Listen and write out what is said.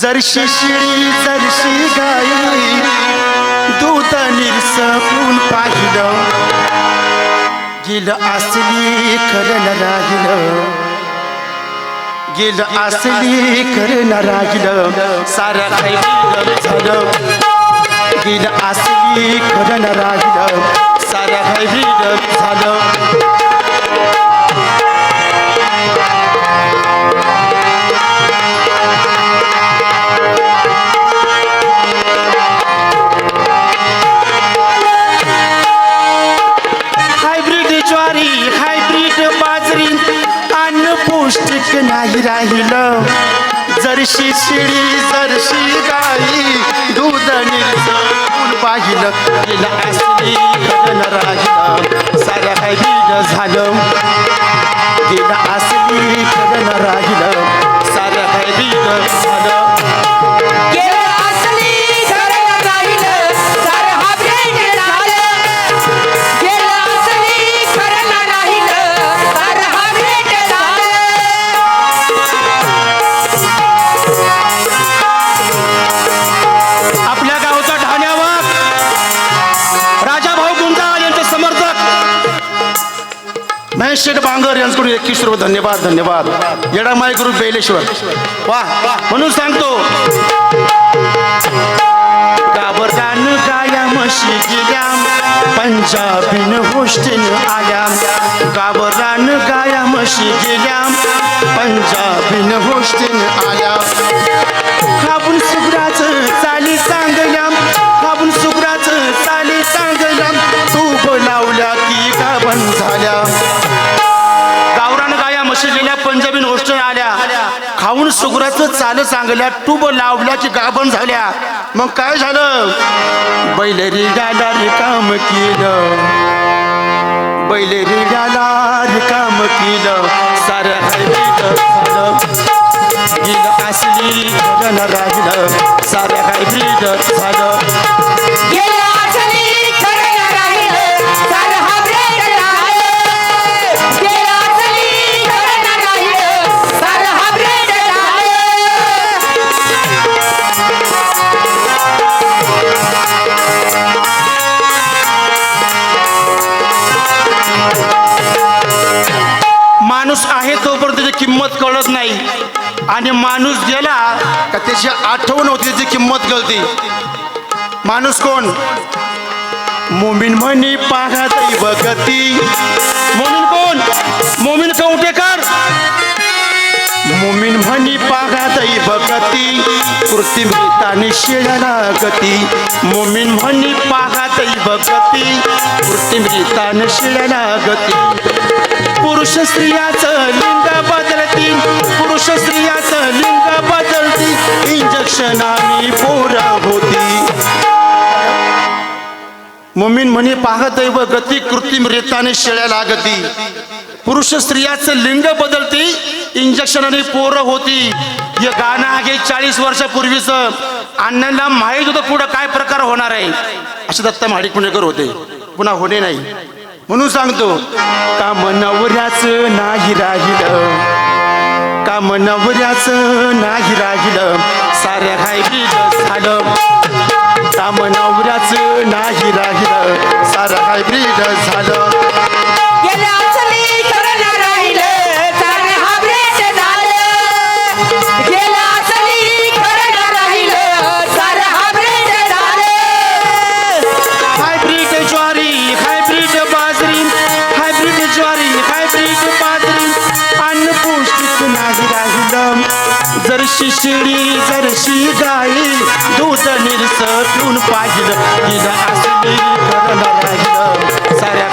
जरशी शिळी जरशी गाई दूध निरस पिऊन पाहिलं. गेलं असली खरं न राहिलं. गेलं असली खरं न राहिलं. सारं काही झालं. गेलं असली खरं न राहिलं सारं काही झालं. जरशी शिडी जरशी गाई दूध निर्जून पाहिलं गेलं असली राहिलं. महेश शेठ बांगर यांच्याकडून एकवीस रुपये धन्यवाद धन्यवाद. येडामाई गुरु बेलेश्वर. वा म्हणून सांगतो. गावरान गाया म्हशी गेल्या पंजाबीन गोष्टीन आल्या गावरान गाया म्हशी गेल्या पंजाबीन गोष्टीन आल्या खाबून सुगराच खाऊन सुगराचं चाल चांगल्या टूब लावल्याची गाभण झाल्या. मग काय झालं? बैलरी गाला रिकाम केलं. बैलरी गाला रिकाम केलं. सारं असली राहिलं. सारं हायब्रिड किंमत कळत नाही. आणि माणूस गेला का त्याची आठवण होती त्याची किंमत कळते. माणूस कोण? मोमीन म्हणी पाहा दैव गती मोमीन कोण? मोमीन कवटेकर. मोमीन म्हणी पाहा दैव गती कृत्रिम रीताने शेळाला गती मोमीन म्हणी पाहा दैव गती कृत्रिम रीताने शेळाला गती पुरुष स्त्रियाचं मुमीन म्हणी पाहत व गती कृत्रिम रेताने शेळ्या लागती. पुरुष स्त्रियाचं लिंग बदलती इंजेक्शनने पोरं होती. हे गाणं आहे चाळीस वर्षापूर्वीचं. अण्णांना माहीत होतं पुढं काय प्रकार होणार आहे. असे दत्ता महाडिक पुणेकर होते. पुन्हा होणे नाही. म्हणून सांगतो काम नवऱ्याचं नाही राहिलं. काम नवऱ्याचं नाही राहिलं. साऱ्या हायब्रिड झालं. काम नवऱ्याचं नाही राहिलं. सारं हायब्रिड जरशी शिडी जरशी गाई दूध निरस पिऊन पाहिलं गेलं असली खरं राहिलं साऱ्या